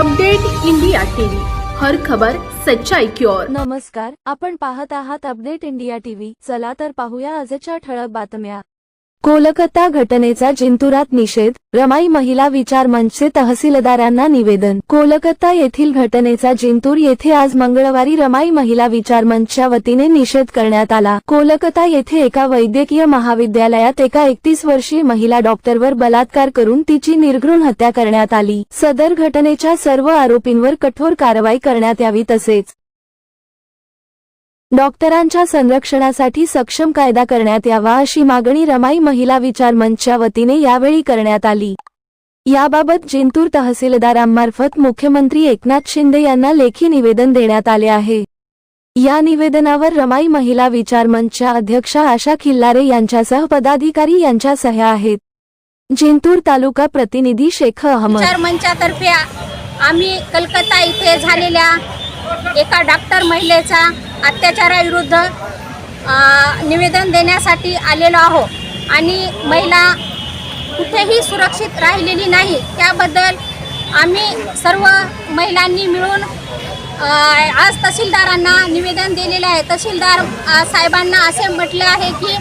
Update India TV. हर खबर सच्चाई की ओर. नमस्कार आपण पाहत आहात अपडेट इंडिया टीव्ही. चला तर पाहूया आजच्या ठळक बातम्या. कोलकाता घटनेचा जिंतुरात निषेध रमाई महिला विचार मंचचे तहसीलदारांना निवेदन. कोलकाता येथील घटनेचा जिंतूर येथे आज मंगळवारी रमाई महिला विचार मंचच्या वतीने निषेध करण्यात आला. कोलकाता येथे एका वैद्यकीय महाविद्यालयात एका एकतीस वर्षीय महिला डॉक्टरवर बलात्कार करून तिची निर्घृण हत्या करण्यात आली. सदर घटनेच्या सर्व आरोपींवर कठोर कारवाई करण्यात यावी तसेच डॉक्टरांच्या संरक्षणासाठी सक्षम कायदा करण्यात यावा अशी मागणी रमाई महिला विचार मंचच्या वतीने यावेळी करण्यात आली. याबाबत जिंतूर तहसीलदारांमार्फत मुख्यमंत्री एकनाथ शिंदे यांना लेखी निवेदन देण्यात आले आहे. या निवेदनावर रमाई महिला विचार मंचच्या अध्यक्षा आशा खिल्लारे यांच्यासह पदाधिकारी यांच्या सह्या आहेत. जिंतूर तालुका प्रतिनिधी शेख अहमद. विचार मंचातर्फे आम्ही कलकत्ता इथे झालेल्या एका डॉक्टर महिलेचा अत्याचाराविरुद्ध निवेदन देण्यासाठी आलेलो आहो. आणि महिला कुठेही सुरक्षित राहिलेली नाही त्याबद्दल आम्ही सर्व महिलांनी मिळून आज तहसीलदारांना निवेदन दिलेले आहे. तहसीलदार साहेबांना असे म्हटले आहे की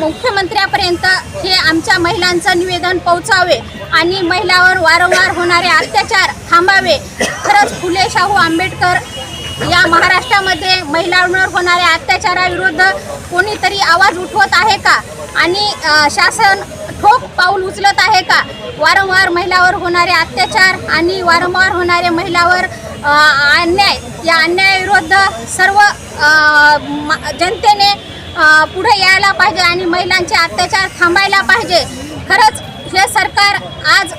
मुख्यमंत्र्यापर्यंत हे आमच्या महिलांचं निवेदन पोहोचावे आणि महिलावर वारंवार होणारे अत्याचार थांबावे. खरंच फुले शाहू आंबेडकर या महाराष्ट्रामध्ये महिलांवर होणाऱ्या अत्याचाराविरुद्ध कोणीतरी आवाज उठवत आहे का? आणि शासन ठोक पाऊल उचलत आहे का? वारंवार महिलावर होणारे अत्याचार आणि वारंवार होणारे महिलावर अन्याय या अन्यायाविरुद्ध सर्व जनतेने पुढे यायला पाहिजे आणि महिलांचे अत्याचार थांबायला पाहिजे. खरंच हे सरकार आज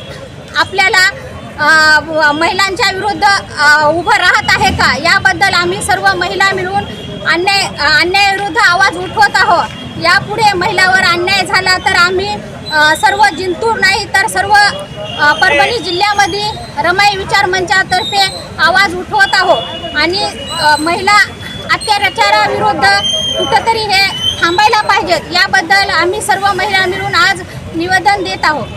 आपल्याला महिलांच्या विरुद्ध उभं राहत आहे का? याबद्दल आम्ही सर्व महिला मिळून अन्याय अन्यायाविरुद्ध आवाज उठवत आहोत. यापुढे महिलावर अन्याय झाला तर आम्ही सर्व जिंतूर नाही तर सर्व परभणी जिल्ह्यामध्ये रमाई विचार मंचातर्फे आवाज उठवत आहोत. आणि महिला अत्याचाराविरुद्ध कुठंतरी हे थांबायला पाहिजेत. याबद्दल आम्ही सर्व महिला मिळून आज निवेदन देत आहोत.